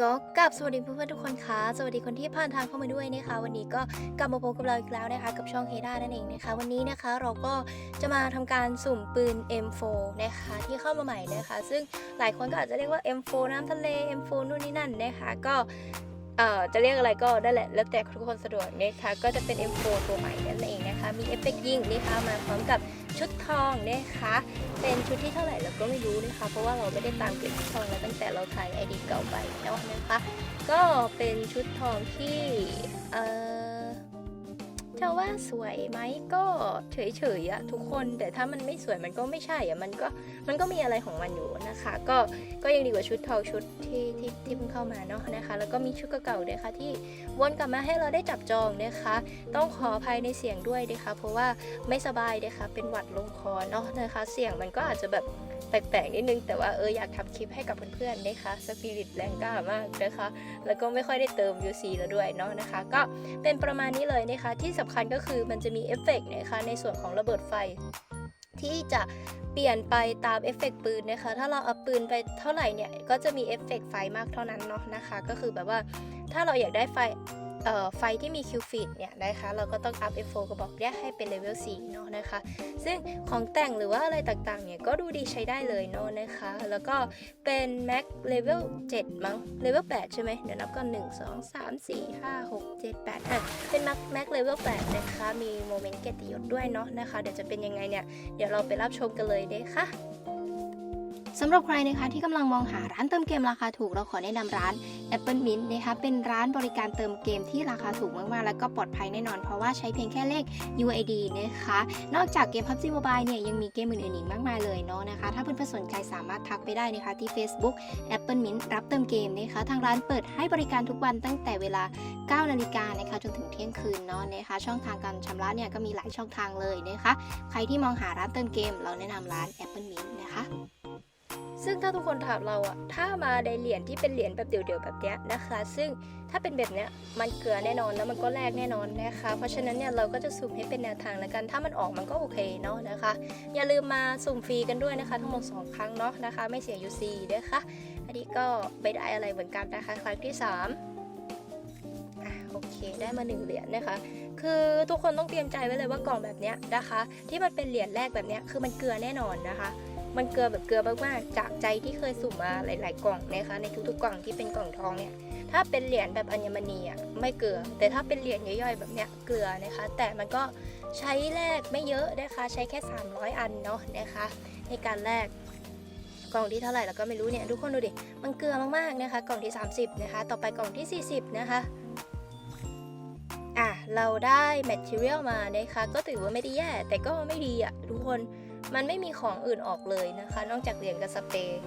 ก็กลับสวัสดีเพื่อนๆทุกคนค่ะสวัสดีคนที่ผ่านทางเข้ามาด้วยนะคะ วันนี้ก็กลับมาพบกับเราอีกแล้วนะคะ กับช่องเฮด้านั่นเองนะคะ วันนี้นะคะเราก็จะมาทำการสุ่มปืน M4 นะคะ ที่เข้ามาใหม่นะคะ ซึ่งหลายคนก็อาจจะเรียกว่า M4 น้ำทะเล M4 นู่นนี่นั่นนะคะ ก็ เอ่อจะเรียกอะไรก็ได้แหละ แล้วแต่ทุกคนสะดวกนะคะก็จะเป็น M4 ตัวใหม่นั่นเองนะคะ มีเอฟเฟกต์ยิงนะคะมาพร้อมกับชุดทองนะคะ เป็นชุดที่เท่าไหร่เราก็ไม่รู้นะคะ เพราะว่าเราไม่ได้ตามเก็บชุดทองแล้วตั้งแต่เราถ่ายไอดีเก่าไปแล้วนะคะ ก็เป็นชุดทองที่เออ จะว่าสวยไหมก็เฉยๆอะทุกคน แต่ถ้ามันไม่สวยมันก็ไม่ใช่อะมันก็มันก็มีอะไรของมันอยู่นะคะ ก็ก็ยังดีกว่าชุดทองชุดที่ที่ที่เพิ่งเข้ามาเนาะนะคะ แล้วก็มีชุดเก่าๆด้วยค่ะที่วนกลับมาให้เราได้จับจองนะคะ ต้องขออภัยในเสียงด้วยนะคะ เพราะว่าไม่สบายนะคะเป็นหวัดลงคอเนาะนะคะ เสียงมันก็อาจจะแบบ แปลกๆนิดนึง แต่ว่าเอออยากทำคลิปให้กับเพื่อนๆนะคะสปิริตแรงกล้ามากนะคะ แล้วก็ไม่ค่อยได้เติม UC แล้วด้วยเนาะนะคะ ก็เป็นประมาณนี้เลยนะคะ ที่สำคัญก็คือมันจะมีเอฟเฟกต์นะคะในส่วนของระเบิดไฟที่จะเปลี่ยนไปตามเอฟเฟกต์ปืนนะคะ ถ้าเราเอาปืนไปเท่าไหร่เนี่ย ก็จะมีเอฟเฟกต์ไฟมากเท่านั้นเนาะนะคะ ก็คือแบบว่าถ้าเราอยากได้ไฟ ไฟที่มีคิวฟิตเนี่ยนะคะเราก็ต้องอัพ F4 กระบอกเนี้ยให้เป็นเลเวล4เนาะนะคะ ซึ่งของแต่งหรือว่าอะไรต่างๆเนี่ยก็ดูดีใช้ได้เลยเนาะนะคะ แล้วก็เป็น Mac Level 7มั้ง Level 8ใช่ไหมเดี๋ยวนับก่อน 1 2 3 4 5 6 7 8อะเป็น Mac Mac Level 8นะคะมีโมเมนต์เกียรติยศด้วยเนาะนะคะ เดี๋ยวจะเป็นยังไงเนี่ยเดี๋ยวเราไปรับชมกันเลยนะคะ สำหรับใครนะคะที่กำลังมองหาร้านเติมเกมราคาถูกเราขอแนะนำร้าน Apple Mint นะคะเป็นร้านบริการเติมเกมที่ราคาถูกมากๆ แล้วก็ปลอดภัยแน่นอน เพราะว่าใช้เพียงแค่เลข UID นะคะนอกจากเกม PUBG Mobile เนี่ยยังมีเกมอื่นๆอีกมากมายเลยเนาะนะคะ ถ้าเพื่อนๆสนใจสามารถทักไปได้นะคะที่ Facebook Apple Mint รับเติมเกมนะคะทางร้านเปิดให้บริการทุกวันตั้งแต่เวลา 9 นาฬิกานะคะจนถึงเที่ยงคืนเนาะนะคะช่องทางการชำระเนี่ยก็มีหลายช่องทางเลยนะคะใครที่มองหาร้านเติมเกม เราแนะนำร้าน Apple Mint นะคะ ซึ่งถ้าทุกคนถามเราอะถ้ามาในเหรียญที่เป็นเหรียญแบบเดี่ยวๆแบบเนี้ยนะคะ ซึ่งถ้าเป็นแบบเนี้ยมันเกลือแน่นอนแล้วมันก็แลกแน่นอนนะคะ เพราะฉะนั้นเนี่ยเราก็จะสุ่มให้เป็นแนวทางแล้วกัน ถ้ามันออกมันก็โอเคเนาะนะคะ อย่าลืมมาสุ่มฟรีกันด้วยนะคะ ทั้งหมด 2 ครั้งเนาะนะคะ ไม่เสีย UC นะคะอันนี้ก็ไม่ได้อะไรเหมือนกันนะคะ ครั้งที่3อะโอเค ได้มา1เหรียญนะคะ คือทุกคนต้องเตรียมใจไว้เลยว่ากล่องแบบเนี้ยนะคะ ที่มันเป็นเหรียญแรกแบบเนี้ยคือมันเกลือแน่นอนนะคะ มันเกลือแบบเกลือมากๆจากใจที่เคยสุ่มมาหลาย ๆ กล่องนะคะ ในทุกๆกล่องที่เป็นกล่องทองเนี่ย ถ้าเป็นเหรียญแบบอัญมณีอะไม่เกลือ แต่ถ้าเป็นเหรียญย่อยๆแบบเนี้ยเกลือนะคะ แต่มันก็ใช้แลกไม่เยอะนะคะ ใช้แค่ 300 อันเนาะนะคะ ในการแลกกล่องที่เท่าไหร่เราก็ไม่รู้เนี่ยทุกคนดูดิ มันเกลือมากๆนะคะ กล่องที่ 30 นะคะ ต่อไปกล่องที่ 40 นะคะอะเราได้ material มานะคะ ก็ถือว่าไม่ได้แย่ แต่ก็ไม่ดีอะทุกคน มันไม่มีของอื่นออกเลยนะคะ นอกจากเหรียญกับสเปรย์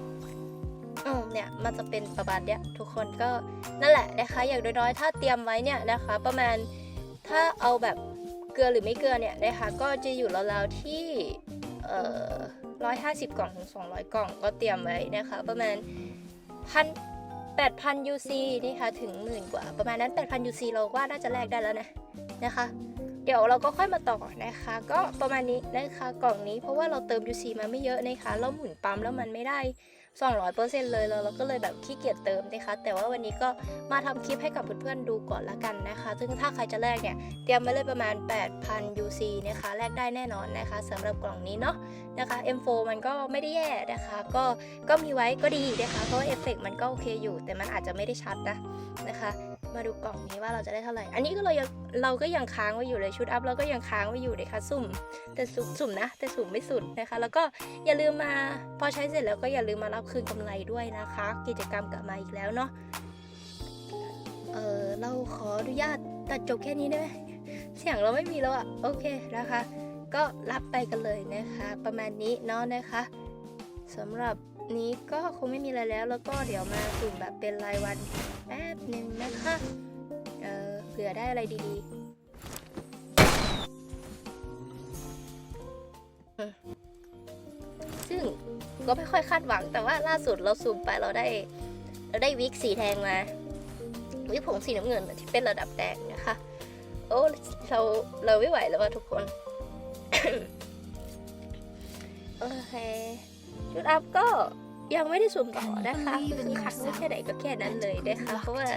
อืมเนี่ยมันจะเป็นประมาณเนี้ยทุกคนก็นั่นแหละนะคะ อย่างน้อยๆถ้าเตรียมไว้เนี่ยนะคะ ประมาณถ้าเอาแบบเกลือหรือไม่เกลือเนี่ยนะคะ ก็จะอยู่ราวๆที่เอ่อร้อยห้าสิบกล่องถึงสองร้อยกล่องก็เตรียมไว้นะคะ ประมาณพันแปดพันยูซีนะคะถึงหมื่นกว่า ประมาณนั้นแปดพันยูซีเราว่าน่าจะแลกได้แล้วนะนะคะ เดี๋ยวเราก็ค่อยมาต่อนะคะ ก็ประมาณนี้นะคะกล่องนี้เพราะว่าเราเติม UC มาไม่เยอะนะคะ เราหมุนปั๊มแล้วมันไม่ได้ 200%เลยเราเราก็เลยแบบขี้เกียจเติมนะคะ แต่ว่าวันนี้ก็มาทำคลิปให้กับเพื่อนๆดูก่อนละกันนะคะ ซึ่งถ้าใครจะแลกเนี่ย เตรียมไว้เลยประมาณ 8,000 UC นะคะแลกได้แน่นอนนะคะสำหรับกล่องนี้เนาะนะคะ M4 มันก็ไม่ได้แย่นะคะ ก็ก็มีไว้ก็ดีนะคะเพราะว่าเอฟเฟกต์มันก็โอเคอยู่ แต่มันอาจจะไม่ได้ชัดนะนะคะ มาดูกล่องนี้ว่าเราจะได้เท่าไหร่ อันนี้ก็เรายังเราก็ยังค้างไว้อยู่เลยชุดอัพเราก็ยังค้างไว้อยู่เลยค่ะสุ่ม แต่สุ่มสุ่มนะ แต่สุ่มไม่สุดนะคะ แล้วก็อย่าลืมมาพอใช้เสร็จแล้วก็อย่าลืมมารับคืนกำไรด้วยนะคะ กิจกรรมกลับมาอีกแล้วเนาะเออเราขออนุญาตตัดจบแค่นี้ได้ไหมเสียงเราไม่มีแล้วอะโอเคนะคะ ก็รับไปกันเลยนะคะ ประมาณนี้เนาะนะคะสำหรับ นี้ก็คงไม่มีอะไรแล้วแล้วก็เดี๋ยวมาสุ่มแบบเป็นรายวันแป๊บหนึ่งนะคะ เออเผื่อได้อะไรดีๆ ซึ่งก็ไม่ค่อยคาดหวังแต่ว่าล่าสุดเราสุ่มไปเราได้ เราได้วิกสีแดงมา วิกผมสีน้ำเงินที่เป็นระดับแดงนะคะ โอ้เราเราไม่ไหวแล้วว่ะทุกคน โอเค ชุดอัพก็ยังไม่ได้สุ่มต่อนะคะคือครั้งนี้แค่ไหนก็แค่นั้นเลยนะคะเพราะว่า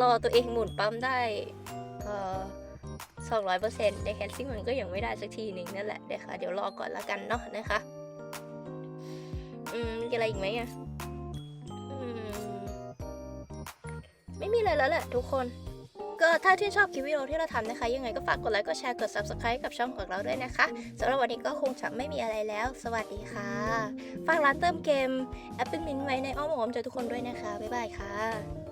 รอตัวเองหมุนปั๊มได้เอ่อสองร้อยเปอร์เซ็นต์นะคะซึ่งมันก็ยังไม่ได้สักทีหนึ่งนั่นแหละนะคะเดี๋ยวรอก่อนละกันเนาะนะคะอืมมีอะไรอีกไหมอะอืมไม่มีอะไรแล้วแหละทุกคน ก็ถ้าที่ชอบคลิปวิดีโอที่เราทำนะคะ ยังไงก็ฝากกดไลค์ กดแชร์ กด subscribe กับช่องของเราด้วยนะคะสำหรับวันนี้ก็คงจะไม่มีอะไรแล้ว สวัสดีค่ะ ฝากร้านเติมเกม Apple Mint ไว้ในอ้อมอกอ้อมใจทุกคนด้วยนะคะ บ๊ายบายค่ะ